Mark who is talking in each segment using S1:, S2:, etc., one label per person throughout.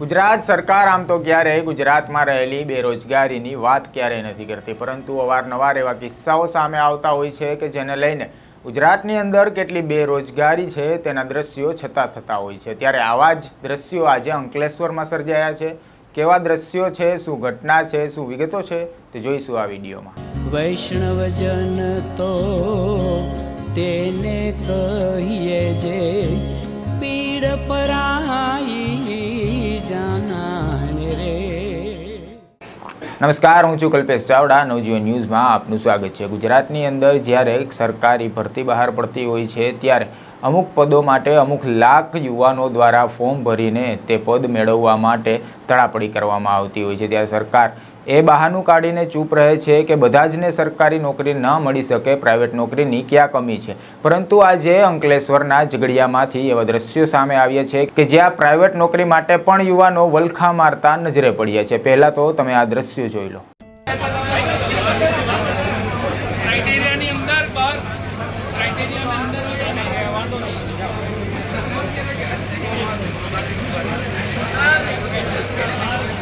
S1: ગુજરાત સરકાર આમ તો ક્યારેય ગુજરાતમાં રહેલી બેરોજગારીની વાત ક્યારેય નથી કરતી, પરંતુ અવારનવાર એવા કિસ્સાઓ સામે આવતા હોય છે કે જેને લઈને ગુજરાતની અંદર કેટલી બેરોજગારી છે તેના દ્રશ્યો છતાં થતા હોય છે. ત્યારે આવા જ દ્રશ્યો આજે અંકલેશ્વરમાં સર્જાયા છે. કેવા દ્રશ્યો છે, શું ઘટના છે, શું વિગતો છે તે જોઈશું આ વિડીયોમાં.
S2: વૈષ્ણવજન તો તેને કહીએ જે
S1: નમસ્કાર, હું છું કલ્પેશ ચાવડા, નવજીવન ન્યૂઝમાં આપનું સ્વાગત છે. ગુજરાતની અંદર જ્યારે સરકારી ભરતી બહાર પડતી હોય છે, ત્યારે અમુક પદો માટે અમુક લાખ યુવાનો દ્વારા ફોર્મ ભરીને તે પદ મેળવવા માટે તડાપડી કરવામાં આવતી હોય છે. ત્યારે સરકાર એ બહાનું કાઢીને ચૂપ રહે છે કે બધા જને સરકારી નોકરી ન મળી શકે પ્રાઇવેટ નોકરીની ક્યાં કમી છે? પરંતુ આજે અંકલેશ્વરના ઝઘડિયામાંથી એવા દ્રશ્યો સામે આવ્યા છે કે જ્યાં પ્રાઇવેટ નોકરી માટે પણ યુવાનો વલખા મારતા નજરે પડ્યા છે. પહેલા તો તમે આ દ્રશ્યો જોઈ લો.
S3: અંદર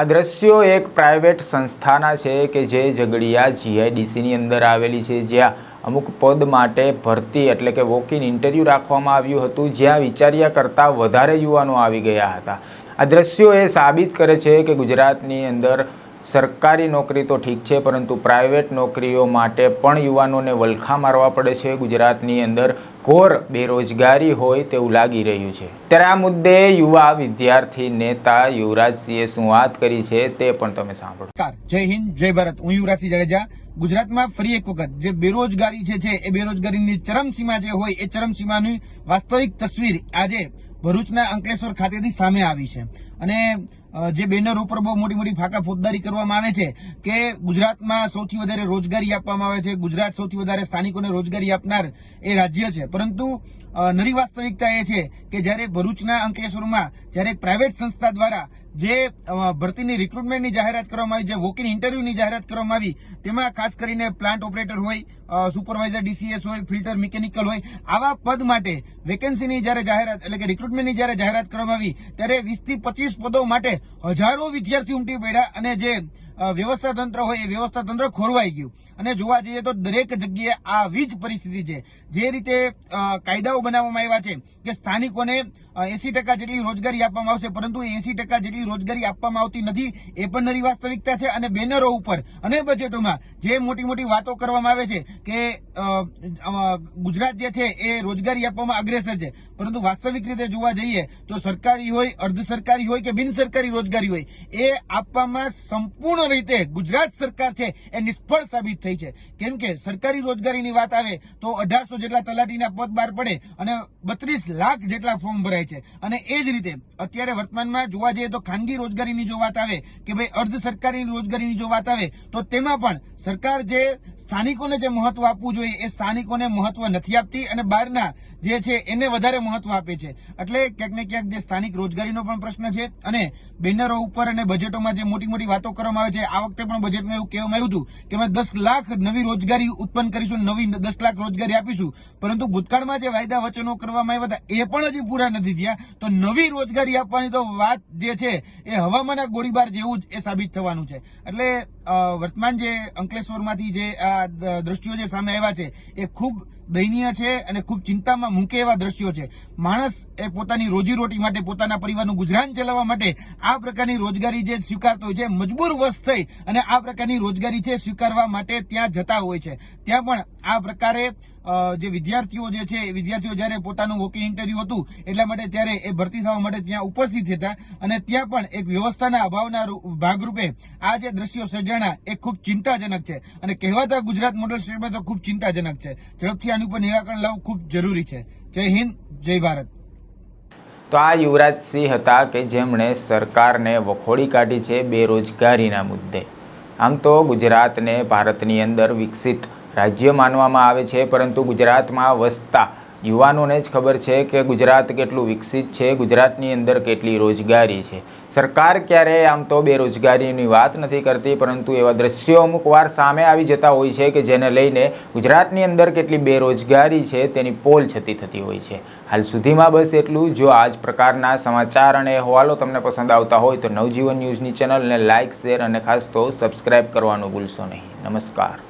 S1: આ દ્રશ્યો એક પ્રાઇવેટ સંસ્થાના છે કે જે ઝઘડિયા જીઆઈડીસીની અંદર આવેલી છે. જ્યાં અમુક પદ માટે ભરતી એટલે કે વોક ઇન ઇન્ટરવ્યૂ રાખવામાં આવ્યું હતું. જ્યાં વિચાર્યા કરતાં વધારે યુવાનો આવી ગયા હતા. આ દ્રશ્યો એ સાબિત કરે છે કે ગુજરાતની અંદર સરકારી નોકરી તો ઠીક છે, પરંતુ પ્રાઇવેટ નોકરીઓ માટે પણ યુવાનોને વલખા મારવા પડે છે. ગુજરાતની અંદર ઘોર બેરોજગારી હોય તેવું લાગી રહ્યું છે. ત્યારે આ મુદ્દે યુવા વિદ્યાર્થી નેતા યુવરાજસિંહે શું વાત કરી છે તે પણ તમે સાંભળો.
S4: જય હિન્દ, જય ભારત. હું યુવરાજસિંહ જાડેજા. ગુજરાતમાં ફરી એક વખત જે બેરોજગારી છે છે, એ બેરોજગારીની ચરમસીમા જે હોય, એ ચરમસીમાની વાસ્તવિક તસવીર આજે ભરૂચના અંકલેશ્વર ખાતેથી સામે આવી છે. અને જે બેનર ઉપર બહુ મોટી મોટી ફાકા ફોજદારી કરવામાં આવે છે કે ગુજરાતમાં સૌથી વધારે રોજગારી આપવામાં આવે છે, ગુજરાત સૌથી વધારે સ્થાનિકોને રોજગારી આપનાર એ રાજ્ય છે. પરંતુ નરી વાસ્તવિકતા એ છે કે જ્યારે ભરૂચના અંકલેશ્વરમાં જ્યારે પ્રાઇવેટ સંસ્થા દ્વારા જે ભરતીની રિક્રુટમેન્ટની જાહેરાત કરવામાં આવી, જે વોકિંગ ઇન્ટરવ્યુની જાહેરાત કરવામાં આવી, તેમાં ખાસ કરીને પ્લાન્ટ ઓપરેટર હોય સુપરવાઇઝર ડીસીએસ હોય ફિલ્ટર મિકેનિકલ હોય, આવા પદ માટે વેકેન્સીની જ્યારે જાહેરાત, એટલે કે રિક્રુટમેન્ટની જ્યારે જાહેરાત કરવામાં આવી, ત્યારે વીસથી પચીસ પદો માટે હજારો વિદ્યાર્થી ઉમટી પડ્યા અને જે વ્યવસ્થા તંત્ર હોય એ વ્યવસ્થા તંત્ર ખોરવાઈ ગયું. અને જોવા જઈએ તો દરેક જગ્યાએ આવી જ પરિસ્થિતિ છે. જે રીતે કાયદાઓ બનાવવામાં આવ્યા છે કે સ્થાનિકોને એસી ટકા જેટલી રોજગારી આપવામાં આવશે, પરંતુ એસી ટકા જેટલી રોજગારી આપવામાં આવતી નથી, એ પણ નરી વાસ્તવિકતા છે અને બેનરો ઉપર અને બજેટોમાં જે મોટી મોટી વાતો કરવામાં આવે છે કે ગુજરાત જે છે એ રોજગારી આપવામાં અગ્રેસર છે. પરંતુ વાસ્તવિક રીતે જોવા જઈએ તો સરકારી હોય, અર્ધ સરકારી હોય કે બિન સરકારી રોજગારી હોય, એ આપવામાં સંપૂર્ણ રીતે ગુજરાત સરકાર છે એ નિષ્ફળ સાબિત થઈ છે. કેમ કે સરકારી રોજગારીની વાત આવે તો અઢારસો જેટલા તલાટીના પદ બહાર પડે અને બત્રીસ લાખ જેટલા ફોર્મ ભરાય છે. અને એ જ રીતે અત્યારે વર્તમાનમાં જોવા જઈએ તો ખાનગી રોજગારીની જો વાત આવે કે ભાઈ અર્ધ સરકારી રોજગારીની જો વાત આવે તો તેમાં પણ સરકાર જે સ્થાનિકોને જે મહત્વ આપવું જોઈએ એ સ્થાનિકોને મહત્વ નથી આપતી અને બહારના જે છે એને વધારે મહત્વ આપે છે. એટલે ક્યાંક ને ક્યાંક જે સ્થાનિક રોજગારીનો પણ પ્રશ્ન છે અને બેનરો ઉપર અને બજેટોમાં જે મોટી મોટી વાતો કરવામાં આવે છે આ વખતે પણ બજેટમાં એવું કહેવામાં આવ્યું હતું કે અમે દસ લાખ નવી રોજગારી ઉત્પન્ન કરીશું, નવી દસ લાખ રોજગારી આપીશું. પરંતુ ભૂતકાળમાં જે વાયદા વચનો કરવામાં આવ્યા હતા, એ પણ હજી પૂરા નથી થયા. તો નવી રોજગારી આપવાની તો વાત જે છે, એ હવામાના ગોળીબાર જેવું જ એ સાબિત થવાનું છે. એટલે વર્તમાન જે અંકલેશ્વરમાંથી જે આ દ્રષ્ટિઓ જે સામે આવ્યા છે, એ ખૂબ દયનીય છે અને ખૂબ ચિંતામાં મૂકે એવા દ્રશ્યો છે. માણસ એ પોતાની રોજીરોટી માટે પોતાના પરિવારનું ગુજરાન ચલાવવા માટે આ પ્રકારની રોજગારી જે સ્વીકારતો હોય છે, મજબૂર વશ થઈ અને આ પ્રકારની રોજગારી છે, સ્વીકારવા માટે ત્યાં જતા હોય છે. ત્યાં પણ આ પ્રકારે જે વિદ્યાર્થીઓ જે છે વિદ્યાર્થીઓ જ્યારે પોતાનું વોકિંગ ઇન્ટરવ્યુ હતું, એટલા માટે ત્યારે એ ભરતી થવા માટે ત્યાં ઉપસ્થિત હતા અને ત્યાં પણ એક વ્યવસ્થાના અભાવના ભાગરૂપે આ જે દ્રશ્યો સર્જાણા, એ ખૂબ ચિંતાજનક છે. અને કહેવાતા ગુજરાત મોડલ સ્ટેટમાં તો ખૂબ ચિંતાજનક છે. ઝડપથી આની ઉપર નિરાકરણ લાવવું ખૂબ જરૂરી છે. જય હિન્દ, જય ભારત.
S1: તો આ યુવરાજસિંહ હતા કે જેમણે સરકારને વખોડી કાઢી છે બેરોજગારીના મુદ્દે. આમ તો ગુજરાતને ભારતની અંદર વિકસિત રાજ્ય માનવામાં આવે છે, પરંતુ ગુજરાતમાં વસતા યુવાનોને જ ખબર છે કે ગુજરાત કેટલું વિકસિત છે, ગુજરાતની અંદર કેટલી રોજગારી છે. સરકાર ક્યારેય આમ તો બેરોજગારીની વાત નથી કરતી, પરંતુ એવા દ્રશ્યો અમુક વાર સામે આવી જતા હોય છે કે જેને લઈને ગુજરાતની અંદર કેટલી બેરોજગારી છે, તેની પોલ છતી થતી હોય છે. હાલ સુધીમાં બસ એટલું જો. આ જ પ્રકારના સમાચાર અને અહેવાલો તમને પસંદ આવતા હોય તો નવજીવન ન્યૂઝની ચેનલને લાઇક શેર અને ખાસ તો સબસ્ક્રાઇબ કરવાનું ભૂલશો નહીં. નમસ્કાર.